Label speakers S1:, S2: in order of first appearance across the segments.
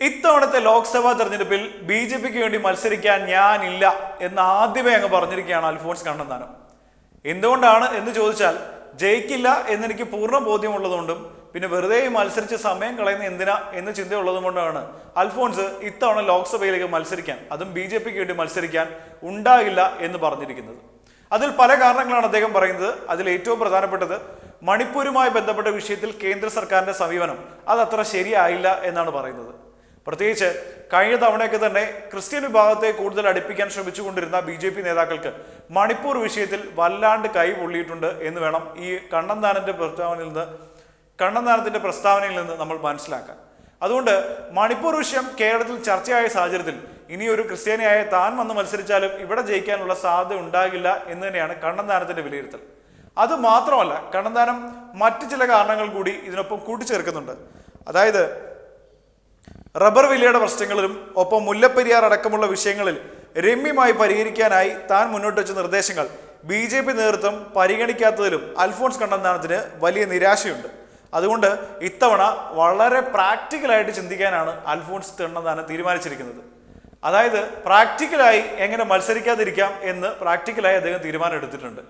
S1: ഇത്തവണത്തെ ലോക്സഭാ തെരഞ്ഞെടുപ്പിൽ B J പിക്ക് വേണ്ടി മത്സരിക്കാൻ ഞാനില്ല എന്ന് ആദ്യമേ അങ്ങ് പറഞ്ഞിരിക്കുകയാണ് അൽഫോൺസ് കണ്ണന്താനം. എന്തുകൊണ്ടാണ് എന്ന് ചോദിച്ചാൽ ജയിക്കില്ല എന്നെനിക്ക് പൂർണ ബോധ്യമുള്ളതുകൊണ്ടും പിന്നെ വെറുതെ മത്സരിച്ച് സമയം കളയുന്ന എന്തിനാ എന്ന് ചിന്തയുള്ളതും കൊണ്ടാണ് അൽഫോൺസ് ഇത്തവണ ലോക്സഭയിലേക്ക് മത്സരിക്കാൻ അതും ബി ജെ പിക്ക് വേണ്ടി മത്സരിക്കാൻ ഉണ്ടാകില്ല എന്ന് പറഞ്ഞിരിക്കുന്നത്. അതിൽ പല കാരണങ്ങളാണ് അദ്ദേഹം പറയുന്നത്. അതിൽ ഏറ്റവും പ്രധാനപ്പെട്ടത് മണിപ്പൂരുമായി ബന്ധപ്പെട്ട വിഷയത്തിൽ കേന്ദ്ര സർക്കാരിന്റെ സമീപനം. അത് അത്ര ശരിയായില്ല എന്നാണ് പറയുന്നത്. പ്രത്യേകിച്ച് കഴിഞ്ഞ തവണയൊക്കെ തന്നെ ക്രിസ്ത്യൻ വിഭാഗത്തെ കൂടുതൽ അടുപ്പിക്കാൻ ശ്രമിച്ചുകൊണ്ടിരുന്ന ബി ജെ പി നേതാക്കൾക്ക് മണിപ്പൂർ വിഷയത്തിൽ വല്ലാണ്ട് കൈ പൊള്ളിയിട്ടുണ്ട് എന്ന് വേണം ഈ കണ്ണന്താനന്റെ പ്രസ്താവനയിൽ നിന്ന് കണ്ണന്താനത്തിന്റെ പ്രസ്താവനയിൽ നിന്ന് നമ്മൾ മനസ്സിലാക്കാൻ. അതുകൊണ്ട് മണിപ്പൂർ വിഷയം കേരളത്തിൽ ചർച്ചയായ സാഹചര്യത്തിൽ ഇനി ഒരു ക്രിസ്ത്യാനിയായ താൻ വന്ന് മത്സരിച്ചാലും ഇവിടെ ജയിക്കാനുള്ള സാധ്യത ഉണ്ടാകില്ല എന്ന് തന്നെയാണ് കണ്ണന്താനത്തിന്റെ വിലയിരുത്തൽ. അത് മാത്രമല്ല കണ്ണന്താനം മറ്റു ചില കാരണങ്ങൾ കൂടി ഇതിനൊപ്പം കൂട്ടിച്ചേർക്കുന്നുണ്ട്. അതായത് റബ്ബർ വിലയുടെ പ്രശ്നങ്ങളിലും ഒപ്പം മുല്ലപ്പെരിയാർ അടക്കമുള്ള വിഷയങ്ങളിൽ രമ്യമായി പരിഹരിക്കാനായി താൻ മുന്നോട്ട് വെച്ച നിർദ്ദേശങ്ങൾ ബി ജെ പി നേതൃത്വം പരിഗണിക്കാത്തതിലും അൽഫോൺസ് കണ്ണന്താനത്തിന് വലിയ നിരാശയുണ്ട്. അതുകൊണ്ട് ഇത്തവണ വളരെ പ്രാക്ടിക്കലായിട്ട് ചിന്തിക്കാനാണ് അൽഫോൺസ് കണ്ണന്താനം തീരുമാനിച്ചിരിക്കുന്നത്. അതായത് പ്രാക്ടിക്കലായി എങ്ങനെ മത്സരിക്കാതിരിക്കാം എന്ന് പ്രാക്ടിക്കലായി അദ്ദേഹം തീരുമാനം എടുത്തിട്ടുണ്ട്.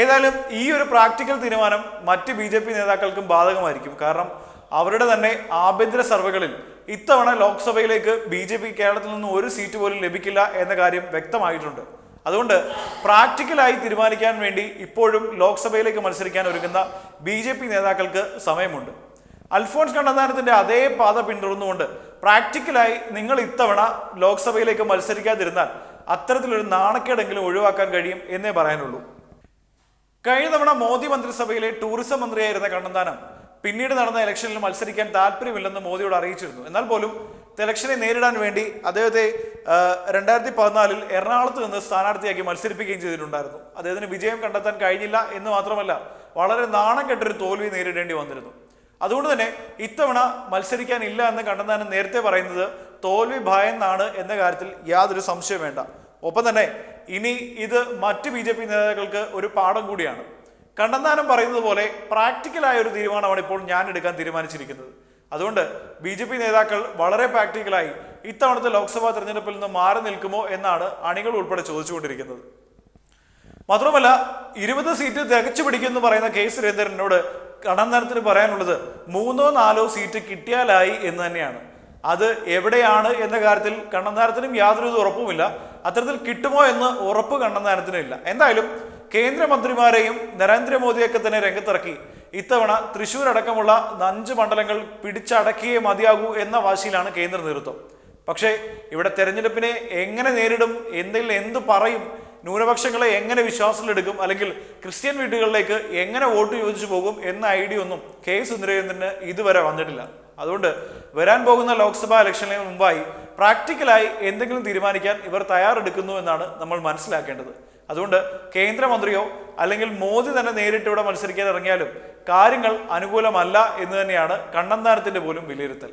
S1: ഏതായാലും ഈ ഒരു പ്രാക്ടിക്കൽ തീരുമാനം മറ്റ് ബി നേതാക്കൾക്കും ബാധകമായിരിക്കും. കാരണം അവരുടെ തന്നെ ആഭ്യന്തര സർവേകളിൽ ഇത്തവണ ലോക്സഭയിലേക്ക് ബി ജെ പി കേരളത്തിൽ നിന്ന് ഒരു സീറ്റ് പോലും ലഭിക്കില്ല എന്ന കാര്യം വ്യക്തമായിട്ടുണ്ട്. അതുകൊണ്ട് പ്രാക്ടിക്കലായി തീരുമാനിക്കാൻ വേണ്ടി ഇപ്പോഴും ലോക്സഭയിലേക്ക് മത്സരിക്കാൻ ഒരുങ്ങുന്ന ബി ജെ പി നേതാക്കൾക്ക് സമയമുണ്ട്. അൽഫോൺസ് കണ്ണന്താനത്തിന്റെ അതേ പാത പിന്തുടർന്നുകൊണ്ട് പ്രാക്ടിക്കലായി നിങ്ങൾ ഇത്തവണ ലോക്സഭയിലേക്ക് മത്സരിക്കാതിരുന്നാൽ അത്തരത്തിലൊരു നാണക്കേടെങ്കിലും ഒഴിവാക്കാൻ കഴിയും എന്നേ പറയാനുള്ളൂ. കഴിഞ്ഞ തവണ മോദി മന്ത്രിസഭയിലെ ടൂറിസം മന്ത്രിയായിരുന്ന കണ്ണന്താനം പിന്നീട് നടന്ന ഇലക്ഷനിൽ മത്സരിക്കാൻ താല്പര്യമില്ലെന്ന് മോദിയോട് അറിയിച്ചിരുന്നു. എന്നാൽ പോലും ഇലക്ഷനെ നേരിടാൻ വേണ്ടി അദ്ദേഹത്തെ രണ്ടായിരത്തി പതിനാലിൽ എറണാകുളത്ത് നിന്ന് സ്ഥാനാർത്ഥിയാക്കി മത്സരിപ്പിക്കുകയും ചെയ്തിട്ടുണ്ടായിരുന്നു. അദ്ദേഹത്തിന് വിജയം കണ്ടെത്താൻ കഴിഞ്ഞില്ല എന്ന് മാത്രമല്ല വളരെ നാണം കെട്ടൊരു തോൽവി നേരിടേണ്ടി വന്നിരുന്നു. അതുകൊണ്ട് തന്നെ ഇത്തവണ മത്സരിക്കാനില്ല എന്ന് കണ്ടെത്താൻ നേരത്തെ പറയുന്നത് തോൽവി ഭയന്നാണ് എന്ന കാര്യത്തിൽ യാതൊരു സംശയം വേണ്ട. ഒപ്പം തന്നെ ഇനി ഇത് മറ്റ് ബി നേതാക്കൾക്ക് ഒരു പാഠം കൂടിയാണ്. കണ്ണന്താനം പറയുന്നത് പോലെ പ്രാക്ടിക്കലായ ഒരു തീരുമാനമാണ് ഇപ്പോൾ ഞാൻ എടുക്കാൻ തീരുമാനിച്ചിരിക്കുന്നത്. അതുകൊണ്ട് ബി ജെ പി നേതാക്കൾ വളരെ പ്രാക്ടിക്കലായി ഇത്തവണത്തെ ലോക്സഭാ തെരഞ്ഞെടുപ്പിൽ നിന്ന് മാറി നിൽക്കുമോ എന്നാണ് അണികൾ ഉൾപ്പെടെ ചോദിച്ചുകൊണ്ടിരിക്കുന്നത്. മാത്രമല്ല ഇരുപത് സീറ്റ് തികച്ചു പിടിക്കുമെന്ന് പറയുന്ന കെ സുരേന്ദ്രനോട് കണ്ടന്താനത്തിന് പറയാനുള്ളത് മൂന്നോ നാലോ സീറ്റ് കിട്ടിയാലായി എന്ന് തന്നെയാണ്. അത് എവിടെയാണ് എന്ന കാര്യത്തിൽ കണ്ണന്താനത്തിനും യാതൊരു ഉറപ്പുമില്ല. അത്തരത്തിൽ കിട്ടുമോ എന്ന് ഉറപ്പ് കണ്ണന്താനത്തിനും ഇല്ല എന്തായാലും കേന്ദ്രമന്ത്രിമാരെയും നരേന്ദ്രമോദിയൊക്കെ തന്നെ രംഗത്തിറക്കി. ഇത്തവണ തൃശൂർ അടക്കമുള്ള അഞ്ച് മണ്ഡലങ്ങൾ പിടിച്ചടക്കിയേ മതിയാകൂ എന്ന വാശിയിലാണ് കേന്ദ്ര നേതൃത്വം. പക്ഷേ ഇവിടെ തെരഞ്ഞെടുപ്പിനെ എങ്ങനെ നേരിടും എന്തിൽ എന്ത് പറയും ന്യൂനപക്ഷങ്ങളെ എങ്ങനെ വിശ്വാസത്തിലെടുക്കും അല്ലെങ്കിൽ ക്രിസ്ത്യൻ വീടുകളിലേക്ക് എങ്ങനെ വോട്ട് യോജിച്ചു പോകും എന്ന ഐഡിയ ഒന്നും കെ സുന്ദരേന്ദ്രന് ഇതുവരെ വന്നിട്ടില്ല. അതുകൊണ്ട് വരാൻ പോകുന്ന ലോക്സഭാ ഇലക്ഷനിൽ മുമ്പായി പ്രാക്ടിക്കലായി എന്തെങ്കിലും തീരുമാനിക്കാൻ ഇവർ തയ്യാറെടുക്കുന്നു എന്നാണ് നമ്മൾ മനസ്സിലാക്കേണ്ടത്. അതുകൊണ്ട് കേന്ദ്രമന്ത്രിയോ അല്ലെങ്കിൽ മോദി തന്നെ നേരിട്ട് ഇവിടെ മത്സരിക്കാൻ ഇറങ്ങിയാലും കാര്യങ്ങൾ അനുകൂലമല്ല എന്ന് തന്നെയാണ് കണ്ണന്താനത്തിന്റെ പോലും വിലയിരുത്തൽ.